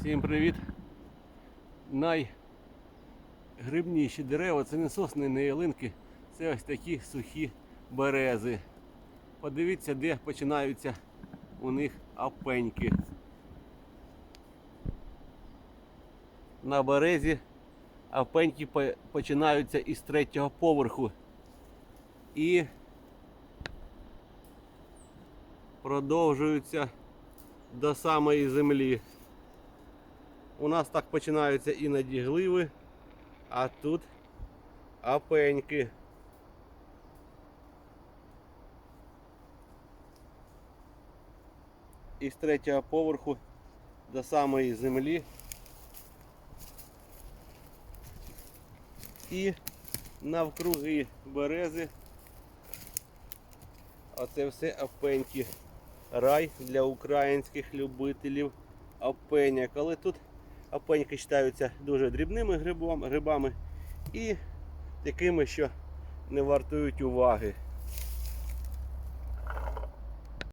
Всім привіт! Найгрибніші дерева це не сосни, не ялинки, це ось такі сухі берези. Подивіться, де починаються у них апеньки. На березі апеньки починаються із третього поверху. І продовжуються до самої землі. У нас так починаються іноді гливи, а тут апеньки. Із третього поверху до самої землі. І навкруги берези. Оце все апеньки. Рай для українських любителів апеняк. Але тут апеньки вважаються дуже дрібними грибом- грибами і такими, що не вартують уваги.